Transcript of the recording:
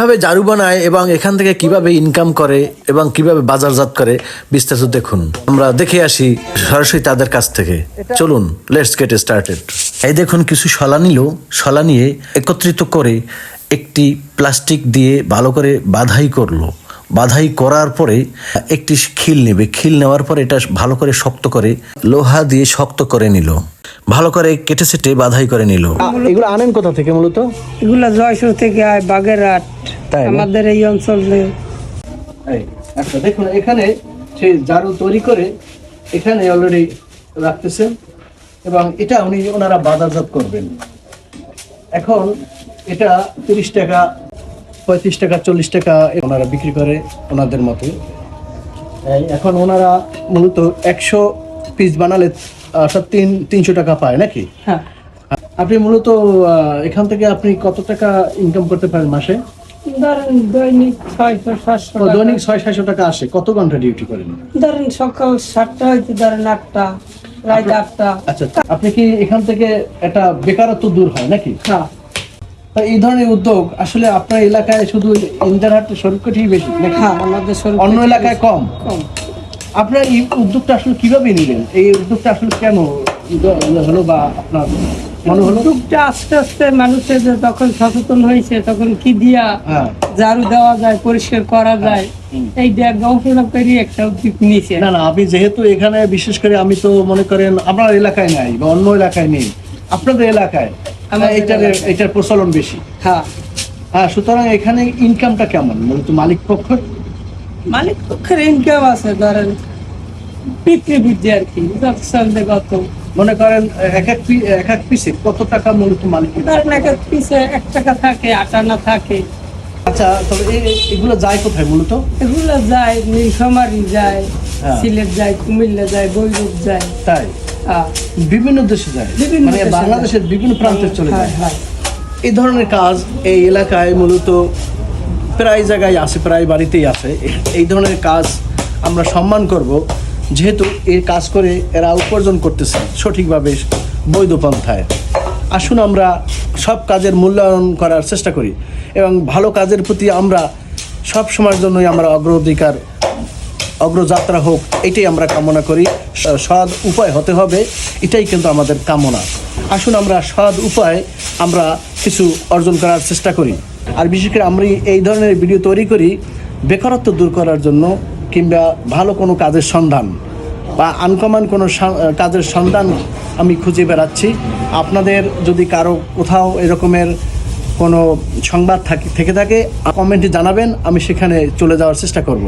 কীভাবে জারু বানায় এবং এখান থেকে কীভাবে ইনকাম করে এবং কীভাবে বাজারজাত করে বিস্তারিত দেখুন। আমরা দেখে আসি সরাসরি তাদের কাছ থেকে। চলুন লেটস গেট স্টার্টেড এই দেখুন কিছু শলা নিল। শলা নিয়ে একত্রিত করে একটি প্লাস্টিক দিয়ে ভালো করে বাধাই করল। বাধাই করার পরে একটি খিল নেবে। খিল নেওয়ার পরে এটা ভালো করে শক্ত করে লোহা দিয়ে শক্ত করে নিল। ভালো করে কেটে সেটে বাধাই করে নিল। এগুলো আনেন কোথা থেকে মূলত? এগুলো জয়সুর থেকে আয় বাগেরহাট। তাই আমাদের এই অঞ্চলে। আচ্ছা দেখুন এখানে সেই জারু তৈরি করে এখানে অলরেডি রাখতেছেন এবং এটা উনি ওনারা বাজারজাত করবেন। এখন এটা তিরিশ টাকা পঁয়ত্রিশ টাকা চল্লিশ টাকা ওনারা বিক্রি করে ওনাদের মতে। এখন ওনারা মূলত একশো পিস বানালে অর্থাৎ তিন তিনশো টাকা পায় নাকি? হ্যাঁ। আপনি মূলত এখান থেকে আপনি কত টাকা ইনকাম করতে পারেন মাসে? ধরেন দৈনিক ছয়শো সাতশো ও, দৈনিক ছয় সাতশো টাকা আসে। কত ঘণ্টা ডিউটি করেন? ধরেন সকাল সাতটা হইতে ধরেন আটটা রাত আটটা। আচ্ছা আপনি কি এখান থেকে একটা বেকারত্ব দূর হয় নাকি? হ্যাঁ তা এই ধরনের উদ্যোগ আসলে আপনার এলাকায় শুধু ইন্টারহাট সরকারই বেশি নাকি? হ্যাঁ আমাদের শরীর অন্য এলাকায় কম? কম। আপনার এই উদ্যোগটা আসলে কীভাবে নিলেন? এই উদ্যোগটা আসলে কেন হলো বা আপনার মনে হলো? টুকটা আস্তে আস্তে মানুষের যে সচেতন হয়েছে তখন কি দিয়া হ্যাঁ। ঝাড়ু দেওয়া যায় পরিষ্কার করা যায় এই দেখ গবেষণা করে একটা উদ্যোগ নিয়েছে। না না আপনি যেহেতু এখানে বিশেষ করে আমি তো মনে করেন আপনার এলাকায় নাই বা অন্য এলাকায় নেই আপনাদের এলাকায় আমাদের এটার এটার প্রচলন বেশি। হ্যাঁ। হ্যাঁ সুতরাং এখানে ইনকামটা কেমন? মূলত মালিক পক্ষ মালিক পক্ষের ইনকাম আছে ধরেন বিক্রি বুঝছে আর কি সন্দেহ মনে করেন এক এক এক এক পিসে কত টাকা মূলত মালিক? ধরেন এক এক পিসে এক টাকা থাকে আটানা থাকে। আচ্ছা তবে এগুলো যায় কোথায় মূলত? এগুলো যায় নীলফামারি যায় হ্যাঁ। সিলেট যায় কুমিল্লা যায় বৈরূপ যায়। তাই? হ্যাঁ, বিভিন্ন দেশে যায়? বিভিন্ন মানে বাংলাদেশের বিভিন্ন প্রান্তে চলে হ্যাঁ, যায় হ্যাঁ। এই ধরনের কাজ এই এলাকায় মূলত প্রায় জায়গায় আছে প্রায় বাড়িতেই আছে। এই ধরনের কাজ আমরা সম্মান করব। যেহেতু এই কাজ করে এরা উপার্জন করতেছে সঠিকভাবে বৈধ পন্থায়। আসুন আমরা সব কাজের মূল্যায়ন করার চেষ্টা করি এবং ভালো কাজের প্রতি আমরা সব সময়ের জন্যই আমরা অগ্রাধিকার, অগ্রযাত্রা হোক, এটাই আমরা কামনা করি। সৎ উপায় হতে হবে, এটাই কিন্তু আমাদের কামনা। আসুন আমরা সৎ উপায় আমরা কিছু অর্জন করার চেষ্টা করি। আর বিশেষ করে আমরা এই ধরনের ভিডিও তৈরি করি, বেকারত্ব দূর করার জন্য কিংবা ভালো কোনো কাজের সন্ধান বা আনকমন কোনো কাজের সন্ধান আমি খুঁজে বেড়াচ্ছি। আপনাদের যদি কারও কোথাও এরকমের কোনো সংবাদ থাকে থেকে থাকে কমেন্টে জানাবেন, আমি সেখানে চলে যাওয়ার চেষ্টা করব।